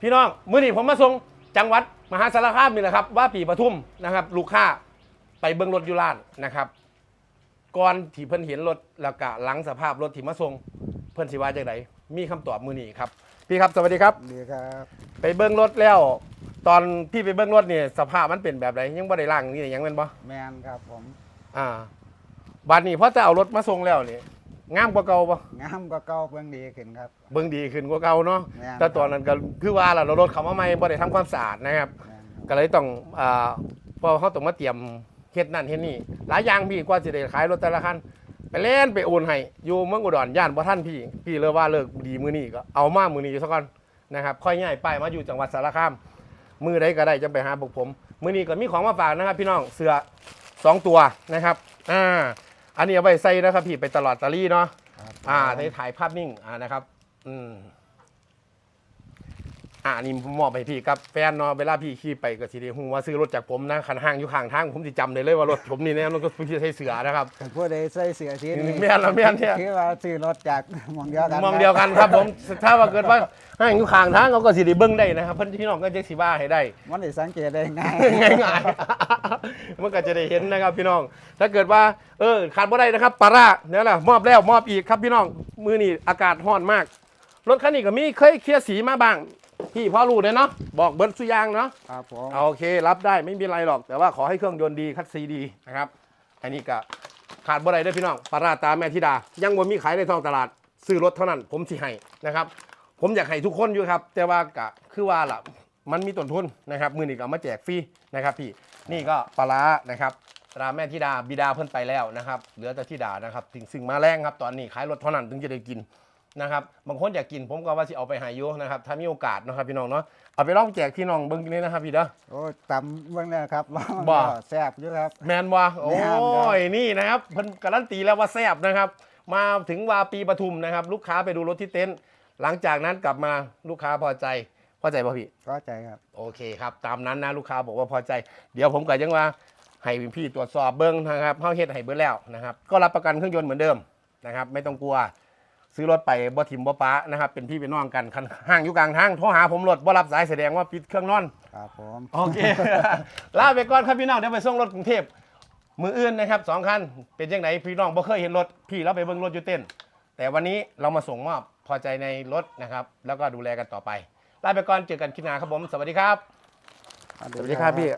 พี่น้องมื้อนี้ผมมาส่งจังหวัดมหาสารคามนี่แหละครับ ว่าปีปทุมนะครับ ลูกค้าไปเบิ่งรถอยู่ร้านนะครับก่อนที่เพิ่นเห็นรถแล้วก็หลังสภาพรถที่มาส่งเพิ่นสิว่าจังไดมีคำตอบมื้อนี้ครับพี่ครับสวัสดีครับ ดีครับไปเบิ่งรถแล้ว ตอนพี่ไปเบิ่งรถนี่สภาพมันเป็นแบบไหนยังบ่ได้ล้างนี่ยังแม่นบ่แมนครับผมอ่าบัดนี้พอจะเอารถมาส่งแล้วนี่ งามกว่าเก่าบ่งามก็เก่าเพิ่งดีขึ้นครับ เบิ่งดีขึ้นกว่าเก่าเนาะแม่น แต่ตอนนั้นก็คือว่าล่ะเรารถเขามาใหม่บ่ได้ทำความสะอาดนะครับ แม่นครับก็เลยต้องอ่าพอเขาต้องมาเตรียมเฮ็ดนั่นเฮ็ดนี่หลายอย่างพี่กว่าสิได้ขายรถแต่ละคันไปเล่นไปโอนให้อยู่เมืองอุดรย่านบ่ทันพี่ พี่เลยว่าเลิกดีมื้อนี้ก็เอามามื้อนี้ซะก่อนนะครับ ค่อยย้ายป้ายมาอยู่จังหวัดสารคามมื้อใดก็ได้จะไปหาพวกผม มื้อนี้ก็มีของมาฝากนะครับ พี่น้องเสื้อสองตัวนะครับอ่า อันนี้เอาไปใส่นะครับพี่ไปตลอดตะลี่เนาะครับอ่าได้ถ่ายภาพนิ่งอ่านะครับ อืมอ่านี่ผมมอบให้พี่กับแฟนเนาะเวลาพี่ขี่ไปก็สิได้ฮู้ว่าซื้อรถจากผมนะคันห้างอยู่ข้างทางผมสิจำได้เลยว่ารถผมนี่แน่รถพี่ใช้เสือนะครับ แต่ผู้ใดใส่เสื้อสีนี้แม่นละแม่นเนี่ย คือว่าซื้อรถจากหมองเดียวกันมองเดียวกันครับ ผมถ้าว่าเกิดว่าห้างอยู่ข้างทางเขาก็สิได้เบิ่งได้นะครับเพิ่นพี่น้องก็จะสิว่าให้ได้ มันได้สังเกตได้ง่าย ง่ายๆ มันก็จะได้เห็นนะครับพี่น้อง ถ้าเกิดว่าเออขาดบ่ได้นะครับปลาร่าเนี่ยแหละมอบแล้วมอบอีกครับพี่น้องมือนี่อากาศร้อนมากรถคันนี้ก็มีเคยเคลียร์สีมาบ้างพี่พ่อรู้เลยเนาะบอกเบิร์ดสุยางเนาะครับผมเอาโอเค รับได้ไม่มีอะไรหรอก แต่ว่าขอให้เครื่องยนต์ดีคัดซีดีนะครับอันนี้ก็ขาดบ่ได้เด้วยพี่น้องปลาร่าตาแม่ธิดา ยังบ่มีขายในท้องตลาดซื้อรถเท่านั้นผมสิให้นะครับผมอยากให้ทุกคนอยู่ครับ แต่ว่ากะคือว่าล่ะ มันมีต้นทุนนะครับมือนี้ก็เอามาแจกฟรีนะครับพี่นี่ก็ปลาร้านะครับตราแม่ธิดาบิดาเพิ่นไปแล้วนะครับเหลือแต่ธิดานะครับถึงซึ่งมาแรงครับตอนนี้ขายรถเท่านั้นถึงจะได้กินนะครับบางคนอยากกินผมก็ว่าสิเอาไปใหายอยู่นะครับถ้ามีโอกาสนะครับพี่น้องเนาะเอาไปลองแจกพี่น้องเบิ่งนี่นะครับพี่เด้อ โอ้ยตำเบิ่งแล้วครับลองบ่ แซ่บอยู่ครับ แมนว่าโอ้แม่นครับ ยนี่นะครับเพิ่นการันตีแล้วว่าแซ่บนะครับ มาถึงวาปีปทุมนะครับ ลูกค้าไปดูรถที่เต็นท์หลังจากนั้นกลับมาลูกค้าพอใจ พอใจป่ะพี่ก็ใจครับ โอเคครับตามนั้นนะลูกค้าบอกว่าพอใจ เดี๋ยวผมก็ยังว่าให้พี่ตรวจสอบเบิ้งนะครับเฮาเฮ็ดให้เบิ้แล้วนะครับ ก็รับประกันเครื่องยนต์เหมือนเดิมนะครับ ไม่ต้องกลัว ซื้อรถไปบ่ทิมบ่ป้านะครับ เป็นพี่เป็นน้องกันคันห้างอยู่กลางทางโทรหาผมรถบ่รับสายแสดงว่าปิดเครื่องนอน ครับผมโอเค ลาไปก่อนครับพี่น้องเดี๋ยวไปส่งรถกรุงเทพมืออื่นนะครับสองคันเป็นยังไงพี่น้องบ่เคยเห็นรถพี่เราไปเบิ่งรถอยู่เต้น แต่วันนี้เรามาส่งมอบพอใจในรถนะครับ แล้วก็ดูแลกันต่อไป ลาไปก่อนเจอกันคลิปหน้าครับผม สวัสดีครับ สวัสดีครับพี่